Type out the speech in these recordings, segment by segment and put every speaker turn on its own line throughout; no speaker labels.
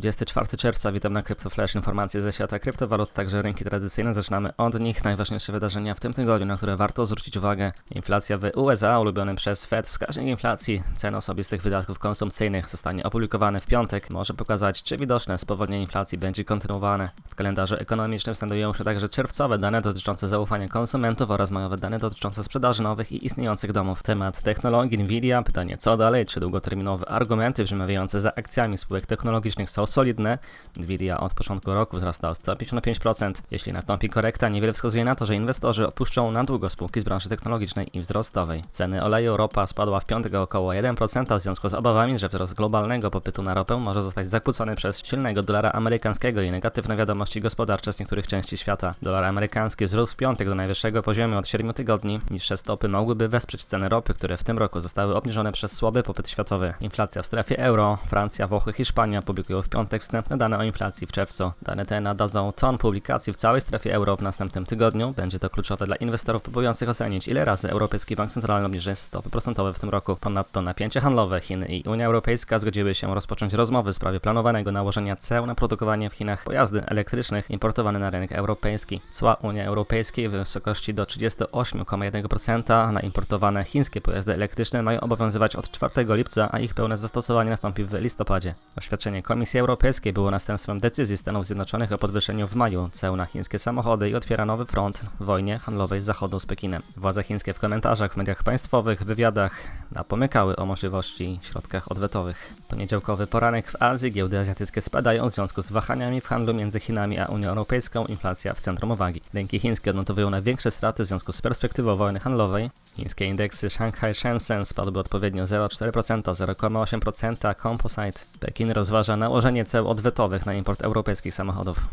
24 czerwca, witam na CryptoFlash, informacje ze świata kryptowalut, także rynki tradycyjne. Zaczynamy od nich. Najważniejsze wydarzenia w tym tygodniu, na które warto zwrócić uwagę. Inflacja w USA, ulubiony przez Fed wskaźnik inflacji cen osobistych wydatków konsumpcyjnych zostanie opublikowany w piątek. Może pokazać, czy widoczne spowolnienie inflacji będzie kontynuowane. W kalendarzu ekonomicznym znajdują się także czerwcowe dane dotyczące zaufania konsumentów oraz majowe dane dotyczące sprzedaży nowych i istniejących domów. Temat technologii Nvidia, pytanie co dalej, czy długoterminowe argumenty przemawiające za akcjami spółek technologicznych są solidne. Nvidia od początku roku wzrasta o 155%. Jeśli nastąpi korekta, niewiele wskazuje na to, że inwestorzy opuszczą na długo spółki z branży technologicznej i wzrostowej. Ceny oleju ropa spadła w piątek o około 1% w związku z obawami, że wzrost globalnego popytu na ropę może zostać zakłócony przez silnego dolara amerykańskiego i negatywne wiadomości gospodarcze z niektórych części świata. Dolar amerykański wzrósł w piątek do najwyższego poziomu od 7 tygodni. Niższe stopy mogłyby wesprzeć ceny ropy, które w tym roku zostały obniżone przez słaby popyt światowy. Inflacja w strefie euro, Francja, Włochy, Hiszpania publikują w piątek wstępne dane o inflacji w czerwcu. Dane te nadadzą ton publikacji w całej strefie euro w następnym tygodniu. Będzie to kluczowe dla inwestorów próbujących ocenić, ile razy Europejski Bank Centralny obniży stopy procentowe w tym roku. Ponadto napięcia handlowe Chiny i Unia Europejska zgodziły się rozpocząć rozmowy w sprawie planowanego nałożenia ceł na produkowanie w Chinach pojazdy elektrycznych importowane na rynek europejski. Cła Unii Europejskiej w wysokości do 38,1% na importowane chińskie pojazdy elektryczne mają obowiązywać od 4 lipca, a ich pełne zastosowanie nastąpi w listopadzie. Oświadczenie Komisji Europejskiej było następstwem decyzji Stanów Zjednoczonych o podwyższeniu w maju ceł na chińskie samochody i otwiera nowy front w wojnie handlowej Zachodu z Pekinem. Władze chińskie w komentarzach w mediach państwowych, wywiadach napomykały o możliwości środkach odwetowych. Poniedziałkowy poranek w Azji giełdy azjatyckie spadają w związku z wahaniami w handlu między Chinami a Unią Europejską, inflacja w centrum uwagi. Rynki chińskie odnotowują największe straty w związku z perspektywą wojny handlowej. Chińskie indeksy Shanghai Shenzhen spadły odpowiednio 0,4%, 0,8%, Composite. Pekin rozważa nałożenie ceł odwetowych na import europejskich samochodów.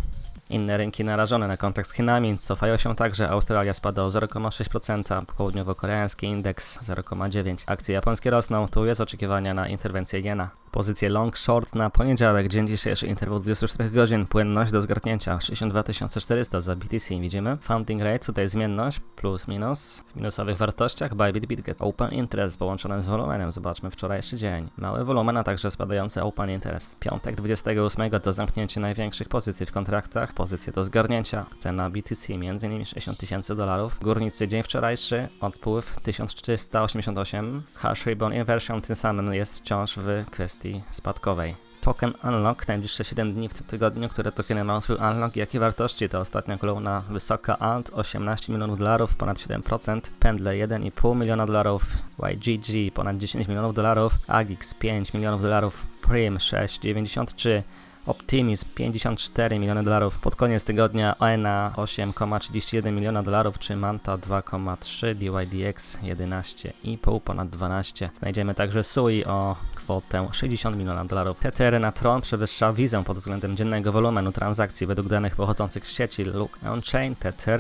Inne rynki narażone na kontakt z Chinami cofają się także. Australia spada o 0,6%, południowo-koreański indeks 0,9%. Akcje japońskie rosną, tu jest oczekiwania na interwencję jena. Pozycje long short na poniedziałek, dzień dzisiejszy interwał 24 godzin, płynność do zgarnięcia 62 400 za BTC widzimy. Funding rate, tutaj zmienność, plus minus. W minusowych wartościach Bybit, Bitget, Open Interest połączone z wolumenem, zobaczmy wczorajszy dzień. Mały wolumen, a także spadający Open Interest. Piątek 28 to zamknięcie największych pozycji w kontraktach, pozycje do zgarnięcia. Cena BTC m.in. 60 tysięcy dolarów. Górnicy dzień wczorajszy, odpływ 1488. Hash Ribbon Inversion tym samym jest wciąż w kwestii spadkowej. Token Unlock, najbliższe 7 dni w tym tygodniu, które tokeny mają swój unlock. Jakie wartości? To ostatnia kolumna wysoka Alt 18 milionów dolarów, ponad 7%, Pendle 1,5 miliona dolarów, YGG ponad 10 milionów dolarów, Agix 5 milionów dolarów, Prim 6,93 Optimism 54 miliony dolarów. Pod koniec tygodnia ONA 8,31 miliona dolarów, czy Manta 2,3, DYDX 11,5, ponad 12. Znajdziemy także SUI o kwotę 60 miliona dolarów. Tether na Tron przewyższa wizę pod względem dziennego wolumenu transakcji według danych pochodzących z sieci Look On-Chain.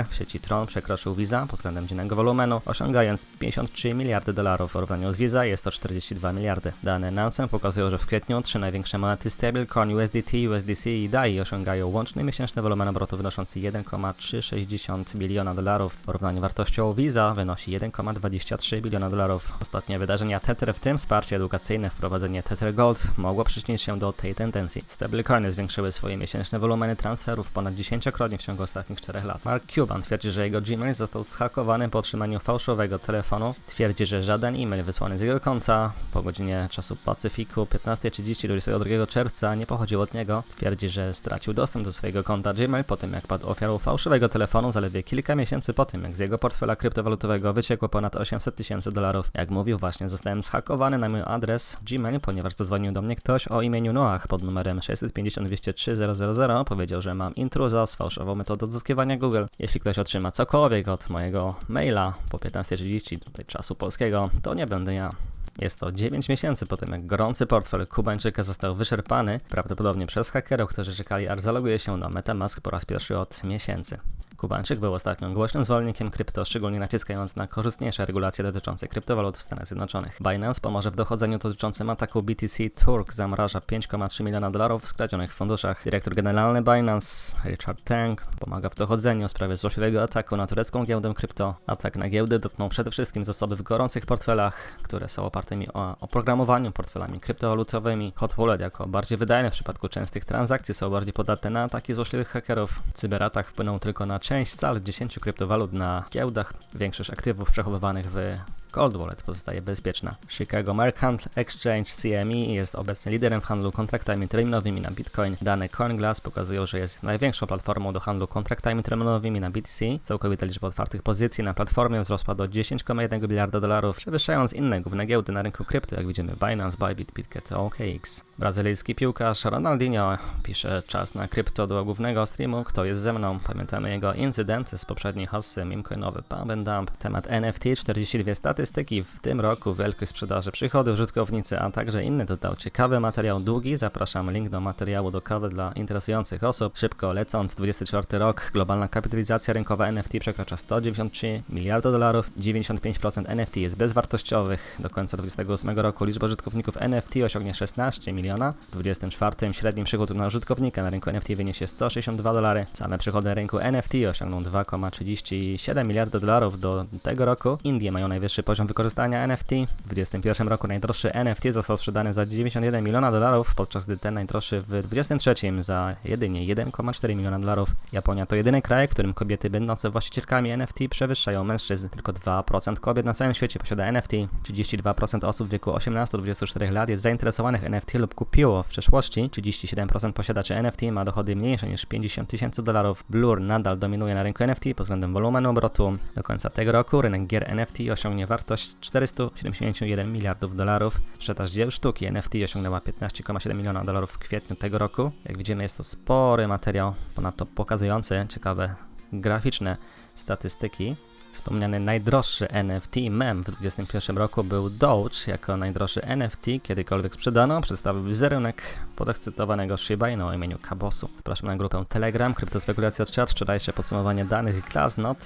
W sieci Tron przekroczył Visa pod względem dziennego wolumenu, osiągając 53 miliardy dolarów. W porównaniu z Visa jest to 42 miliardy. Dane Nansen pokazują, że w kwietniu trzy największe monety stablecoin USDT USDC i DAI osiągają łączny miesięczny wolumen obrotu wynoszący 1,360 biliona dolarów. W porównaniu wartością Visa wynosi 1,23 biliona dolarów. Ostatnie wydarzenia Tether, w tym wsparcie edukacyjne, wprowadzenie Tether Gold, mogło przyczynić się do tej tendencji. Stablecoiny zwiększyły swoje miesięczne wolumeny transferów ponad 10-krotnie w ciągu ostatnich 4 lat. Mark Cuban twierdzi, że jego Gmail został zhakowany po otrzymaniu fałszowego telefonu. Twierdzi, że żaden e-mail wysłany z jego konta po godzinie czasu Pacyfiku 15.30 22 czerwca nie pochodził od niego. Twierdzi, że stracił dostęp do swojego konta Gmail po tym, jak padł ofiarą fałszywego telefonu zaledwie kilka miesięcy po tym, jak z jego portfela kryptowalutowego wyciekło ponad 800 tysięcy dolarów. Jak mówił, właśnie zostałem zhakowany na mój adres Gmail, ponieważ zadzwonił do mnie ktoś o imieniu Noach pod numerem 650 203 000. Powiedział, że mam intruza z fałszową metodą odzyskiwania Google. Jeśli ktoś otrzyma cokolwiek od mojego maila po 15.30 tutaj czasu polskiego, to nie będę ja. Jest to 9 miesięcy po tym, jak gorący portfel Kubańczyka został wyczerpany, prawdopodobnie przez hakerów, którzy czekali, aż zaloguje się na Metamask po raz pierwszy od miesięcy. Kubańczyk był ostatnio głośnym zwolennikiem krypto, szczególnie naciskając na korzystniejsze regulacje dotyczące kryptowalut w Stanach Zjednoczonych. Binance pomoże w dochodzeniu dotyczącym ataku BTC Turk zamraża 5,3 miliona dolarów w skradzionych funduszach. Dyrektor generalny Binance Richard Tang pomaga w dochodzeniu w sprawie złośliwego ataku na turecką giełdę krypto. Atak na giełdę dotknął przede wszystkim zasoby w gorących portfelach, które są opartymi o oprogramowaniu portfelami kryptowalutowymi. Hot Wallet jako bardziej wydajny w przypadku częstych transakcji są bardziej podatne na ataki złośliwych hakerów. Cyberatak wpłynął tylko na część całych 10 kryptowalut na giełdach. Większość aktywów przechowywanych w Cold Wallet pozostaje bezpieczna. Chicago Mercant Exchange CME jest obecnie liderem w handlu kontraktami terminowymi na Bitcoin. Dane CoinGlass pokazują, że jest największą platformą do handlu kontraktami terminowymi na BTC. Całkowita liczba otwartych pozycji na platformie wzrosła do 10,1 miliarda dolarów, przewyższając inne główne giełdy na rynku krypto, jak widzimy Binance, Bybit, Bitget, OKX. Brazylijski piłkarz Ronaldinho pisze czas na krypto do głównego streamu. Kto jest ze mną? Pamiętamy jego incydenty z poprzedniej hossy, mimcoinowy pump and dump. Temat NFT, 42 statystyki w tym roku, wielkość sprzedaży przychody użytkownicy, a także inny dodał ciekawy materiał długi. Zapraszam link do materiału do kawy dla interesujących osób. Szybko lecąc, 24 rok, globalna kapitalizacja rynkowa NFT przekracza 193 miliarda dolarów, 95% NFT jest bezwartościowych. Do końca 28 roku liczba użytkowników NFT osiągnie 16 miliona. W 24 średni przychód na użytkownika na rynku NFT wyniesie 162 dolary. Same przychody rynku NFT osiągną 2,37 miliarda dolarów do tego roku. Indie mają najwyższy poziom wykorzystania NFT. W 2021 roku najdroższy NFT został sprzedany za 91 miliona dolarów, podczas gdy ten najdroższy w 2023 za jedynie 1,4 miliona dolarów. Japonia to jedyny kraj, w którym kobiety będące właścicielkami NFT przewyższają mężczyzn. Tylko 2% kobiet na całym świecie posiada NFT. 32% osób w wieku 18-24 lat jest zainteresowanych NFT lub kupiło w przeszłości. 37% posiadaczy NFT ma dochody mniejsze niż 50 tysięcy dolarów. Blur nadal dominuje na rynku NFT pod względem wolumenu obrotu. Do końca tego roku rynek gier NFT osiągnie wartość 471 miliardów dolarów. Sprzedaż dzieł sztuki NFT osiągnęła 15,7 miliona dolarów w kwietniu tego roku. Jak widzimy jest to spory materiał, ponadto pokazujący ciekawe graficzne statystyki. Wspomniany najdroższy NFT mem w 2021 roku był Doge jako najdroższy NFT kiedykolwiek sprzedano. Przedstawił wizerunek podekscytowanego Shiba Inu o imieniu Kabosu. Zapraszam na grupę Telegram, Kryptospekulacja Chat, wczorajsze podsumowanie danych Glassnode,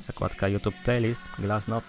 zakładka YouTube Playlist, Glassnode,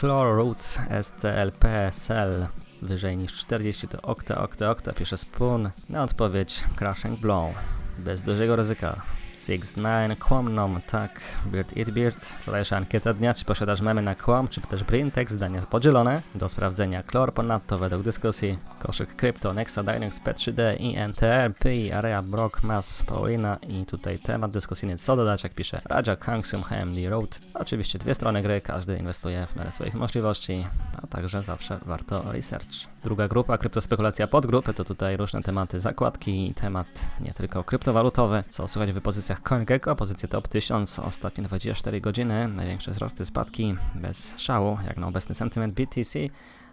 Chlor Roots SCL PSL wyżej niż 40 to okta, okta, okta, pisze Spoon. Na odpowiedź Crashing Blow. Bez dużego ryzyka. 6-9, Quamnom, tak, Beard Eat Beard. Wczorajsza ankieta dnia, czy posiadasz memy na Quam, czy też Brintex, zdania podzielone. Do sprawdzenia Chlor, ponadto według dyskusji koszyk Krypto, Nexa, Dynex, P3D, INTR, PI, Area, Brock, Mass, Paulina i tutaj temat dyskusyjny, co dodać, jak pisze Raja, Kangsum, HMD Road. Oczywiście dwie strony gry, każdy inwestuje w miarę swoich możliwości, a także zawsze warto research. Druga grupa, kryptospekulacja podgrupy, to tutaj różne tematy zakładki i temat nie tylko kryptowalutowy, co słychać w pozycjach CoinGecko, pozycję top 1000, ostatnie 24 godziny, największe wzrosty, spadki, bez szału, jak na obecny sentyment BTC,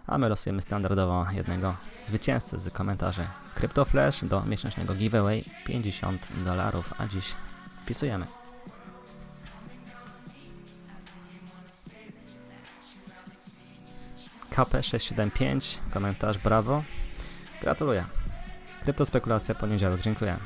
a my losujemy standardowo jednego zwycięzcę z komentarzy CryptoFlash do miesięcznego giveaway 50 dolarów, a dziś wpisujemy. KP675, komentarz brawo. Gratuluję. Kryptospekulacja poniedziałek, dziękuję.